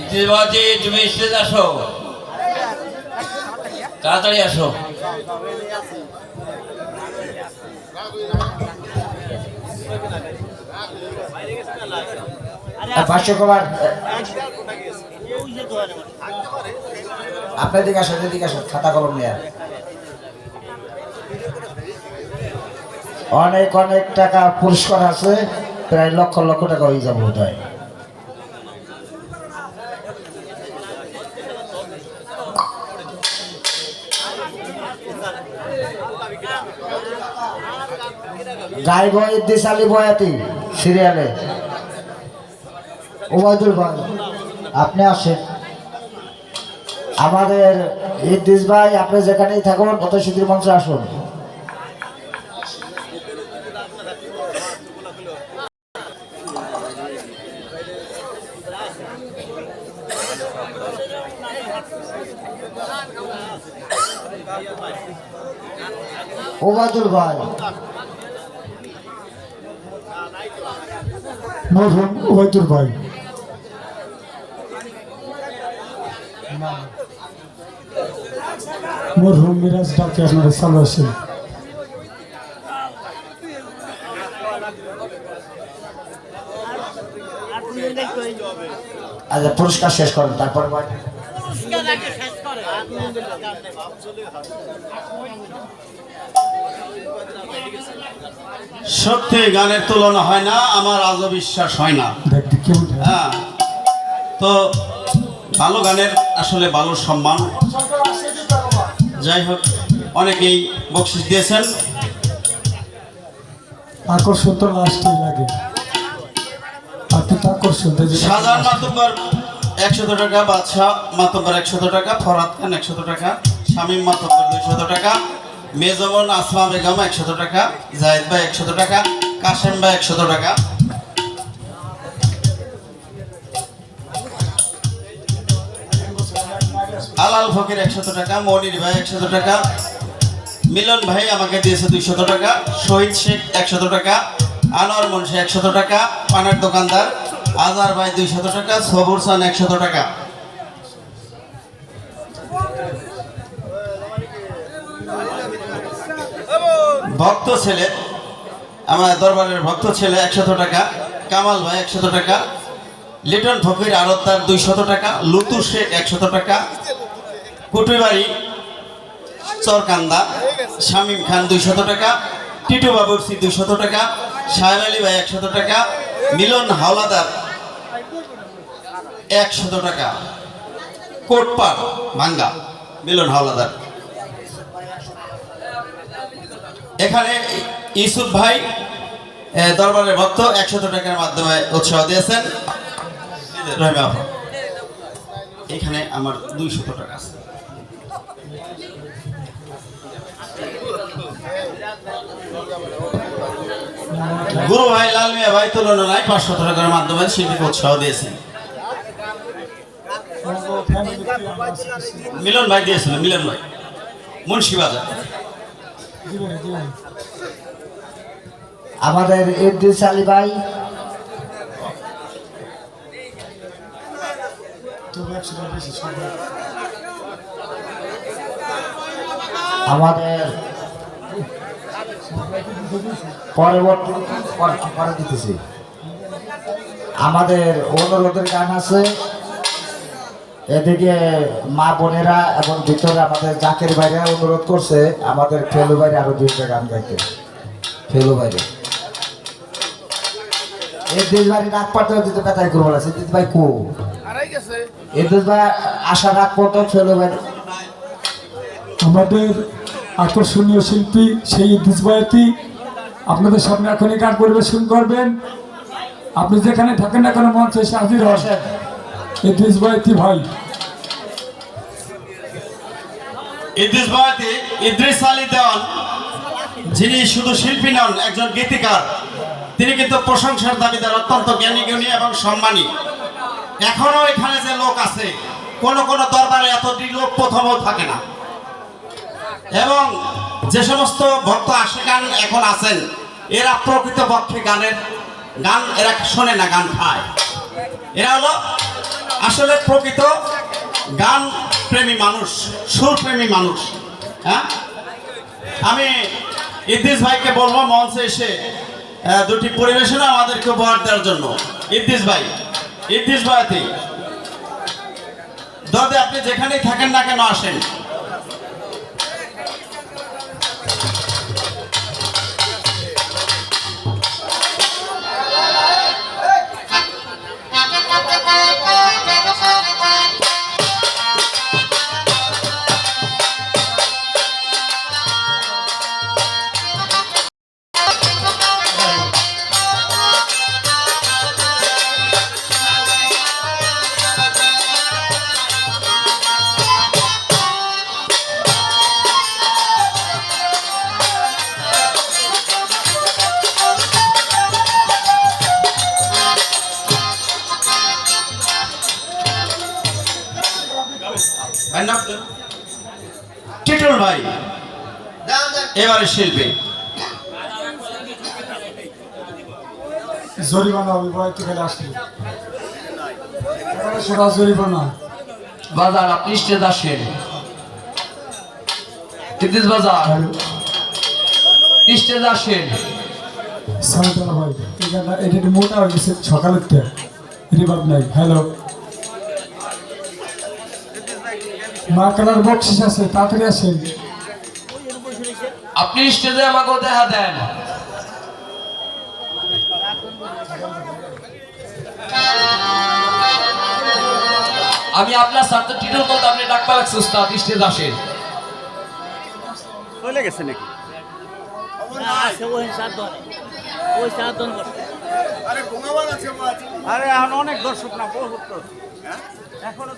ইতি বয়তি তুমি স্টেজ আসো। তাড়াতাড়ি আসো। পাঁচশো কুমার আপনার দিকে আসেন এদিকে আসেন খাতা কলম নিয়ে অনেক অনেক টাকা পুরস্কার আছে, প্রায় লক্ষ লক্ষ টাকা হয়ে যাবে বোধ হয় গাই বয় ইদ্দিস আলী বয়াতি সিরিয়ালে। ওবায়দুল ভাই, আপনি আসেন। আমাদের ইদ্দিস ভাই, আপনি যেখানেই থাকুন কত শীতের মঞ্চে আসুন। ওবায়দুল ভাই মরহুম ওবায়দুল ভাই। মরহুম মিরাজ ডাকে আপনারা চালু আছেন আচ্ছা পুরস্কার শেষ করেন তারপর সত্যি গানের তুলনা হয় না আমার আজও বিশ্বাস হয় না। হ্যাঁ। তো ভালো গানের আসলে ভালো সম্মান। যাই হোক অনেকেই বকশিস দিয়েছেন। আকর্ষণ তো লাগে। আপনি আকর্ষণ সাজান মাতব্বর একশত টাকা, বাদশাহ মাতব্বর একশত টাকা ফরাদ খান একশত টাকা, শামীম মাতব্বর দুইশত টাকা, মেজমন আসমা বেগম একশত টাকা জাহিদ ভাই একশত টাকা, কাশেম ভাই একশত টাকা। আলাল ফকির একশত টাকা, মনির ভাই একশত টাকা, মিলন ভাই আমাকে দিয়েছে দুইশত টাকা, শহীদ শেখ একশত টাকা, আনোয়ার মুন্সি একশত টাকা, পানের দোকানদার আজার ভাই দুইশত টাকা, সবুর সান একশত টাকা। ভক্ত ছেলে, আমার দরবারের ভক্ত ছেলে একশত টাকা, কামাল ভাই একশত টাকা, লিটন ফকির আরত্তার দুইশত টাকা, লুতু শেখ একশত টাকা কুটুবাড়ি চরকান্দা, শামীম খান দুইশত টাকা, টিটু বাবুরসি দুইশত টাকা সাহেব আলী ভাই একশত টাকা, মিলন হাওলাদার একশত টাকা। কোটপাড়, ভাঙ্গা, মিলন হাওলাদার। এখানে ইউসুফ ভাই দরবারের ভক্ত একশত টাকার মাধ্যমে উৎসাহ দিয়েছেন। এখানে আমার দুইশত টাকা আছে। গুরু ভাই লাল মিয়া ভাই তুলনা নাই পাঁচশো টাকার মাধ্যমে শিল্পীকে উৎসাহ দিয়েছেন। মিলন ভাই দিয়েছিল, মিলন ভাই। মুন্সিবাজার আমাদের ইদ্দিস আলী ভাই। আমাদের পরবর্তী পরে- পরে দিতেছি। আমাদের অনুরোধের গান আছে। এদিকে মা বোনেরা এবং ভিতরে আমাদের জাকের বাইরে অনুরোধ করছে আমাদের ফেলু বাইরে আরও দুইটা গান গাইতে। ফেলু বাইরে এই বাড়ি রাগ পাতে দিতে পেতাই করব না সিদ্দিত ভাই কো। এই ভাই আশা রাগ পড়তো ফেলু বাইরে আমাদের আকর্ষণীয় শিল্পী সেই ইদ্দিস আপনাদের সামনে এখনই গান পরিবেশন করবেন। আপনি যেখানে থাকেন না কেন মঞ্চে এসে হাজির হন। ইদ্দিস বয়াতি ভাই ইদ্রিস বয়াতি ইদ্রিস আলী দেওয়ান যিনি শুধু শিল্পী নন, একজন গীতিকার, তিনি কিন্তু প্রশংসার দাবিদার, অত্যন্ত জ্ঞানী গুণী এবং সম্মানী। এখনও এখানে যে লোক আছে, কোন কোন দরবারে এতটি লোক প্রথমও থাকে না। এবং যে সমস্ত ভক্ত আশেকান এখন আছেন, এরা প্রকৃত পক্ষে গানের গান, এরা শোনে না, গান খায়। এরা হলো আসলে প্রকৃত গান প্রেমী মানুষ, সুরপ্রেমী মানুষ হ্যাঁ? আমি ইদ্দিস ভাইকে বলব, মঞ্চে এসে দুটি পরিবেশনা আমাদেরকে উপহার দেওয়ার জন্য। ইদ্দিস ভাই ইদ্দিস ভাইতে দাদা আপনি যেখানেই থাকেন না কেন আসেন। শিল্পী। জরিমানা আসলে বাজার আপনি আসেন ইদ্রিস বাজার। হ্যালো। স্টেজ আসেন সান্তানা ভাই এটা একটু মোটা হয়ে গেছে সকালের রিভাব নাই। হ্যালো। মা কালার বকশিস আছে তাড়াতাড়ি আসেন। আপনি স্টেজে আমাকে দেখা দেন। আমি আপনার ছাত্র টিটুল বলতে আপনি ডাকপা লাগছে উস্তাদ স্টেজ আসেন। চলে গেছে নাকি? আরে এখন অনেক দর্শক না বহুত দর্শক। এখনও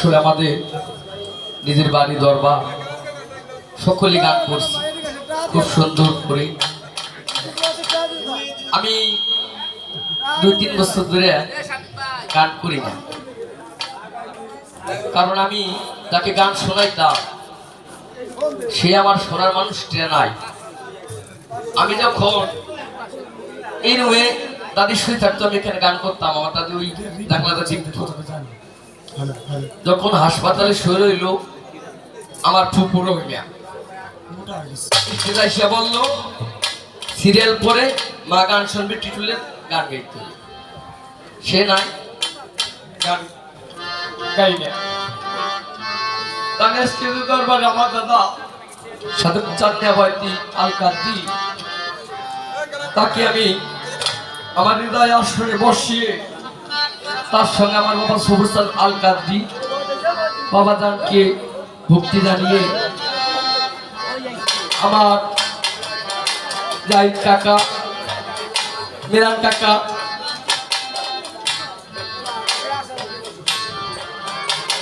আসলে আমাদের নিজের বাড়ি, দরবার সকলে গান করছি। খুব সুন্দর করে। আমি দুই তিন বছর ধরে গান করি না। কারণ আমি যাকে গান শোনাইতাম, সে আমার শোনার মানুষটা নাই। আমি যখন এই রুমে দাদির শুয়ে থাকতো, আমি এখানে গান করতাম। আমার দাদি ওই হ্যালো হ্যালো যখন হাসপাতালে শুয়ে রইল, আমার ফুপুরো সে বলল, সিরিয়াল পরে মা গান শুনবে, টিটুলের গান গাইতে সে নাই তাকে আমি আমার হৃদয় আসরে বসিয়ে তার সঙ্গে আমার বাবা সবুজ আল কাদি বাবা দানকে ভক্তি জানিয়ে আমার জাহিদ কাকা, মিরান কাকা,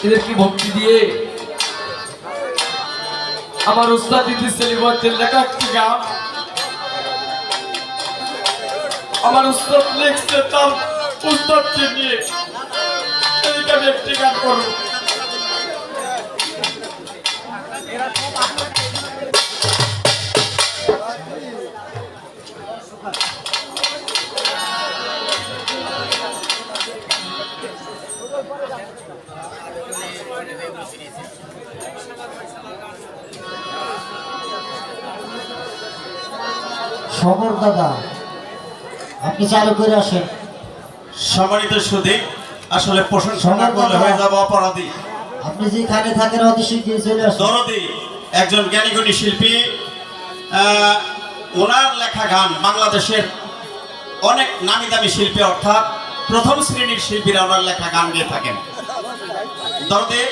এদেরকে ভক্তি দিয়ে আমার উস্তাদ ইদ্রিস সেলিমের লেখা একটি গান। আমার উস্তাদ লিখছে তার উস্তাদকে নিয়ে। গান সমর দাদা আপনি চালু করে আসেন। সম্মানিত সুদী আসলে প্রশংসা করলে হয়ে যাব অপরাধী। আপনি যেখানে থাকেন অতি শীঘ্রই চলে আসুন। দরদি একজন জ্ঞানীগুণী শিল্পী ওনার লেখা গান বাংলাদেশের অনেক নামি দামি শিল্পী অর্থাৎ প্রথম শ্রেণির শিল্পীরা ওনার লেখা গান গেয়ে থাকেন। দরদি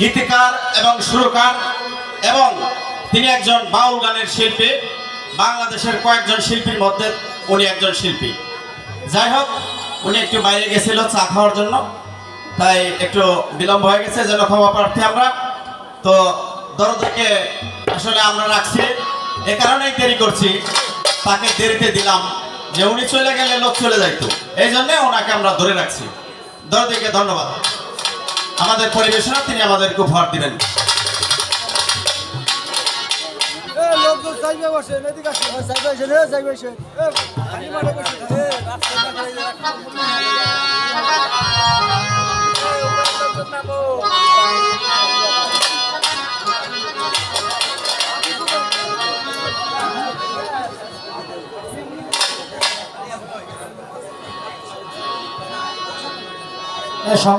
গীতিকার এবং সুরকার এবং তিনি একজন বাউল গানের শিল্পী। বাংলাদেশের কয়েকজন শিল্পীর মধ্যে উনি একজন শিল্পী। যাই হোক উনি একটু বাইরে গেছিল, চা খাওয়ার জন্য। তাই একটু বিলম্ব হয়ে গেছে, যেন ক্ষমা প্রার্থী আমরা। তো দরদকে আসলে আমরা রাখছি। এ কারণেই দেরি করছি। তাকে দেরিতে দিলাম যে উনি চলে গেলে লোক চলে যাইতো। এই জন্য ওনাকে আমরা ধরে রাখছি। দরদিকে ধন্যবাদ। আমাদের পরিবেশনা, তিনি আমাদেরকে উপহার দিবেন। লোকজন চাইবে বসে এদিকে আসে চাইবে আসে রে চাইবে আসে আমি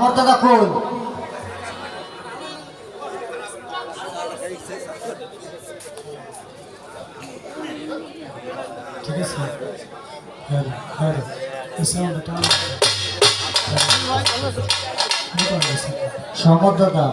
মাঠে সমর দাদা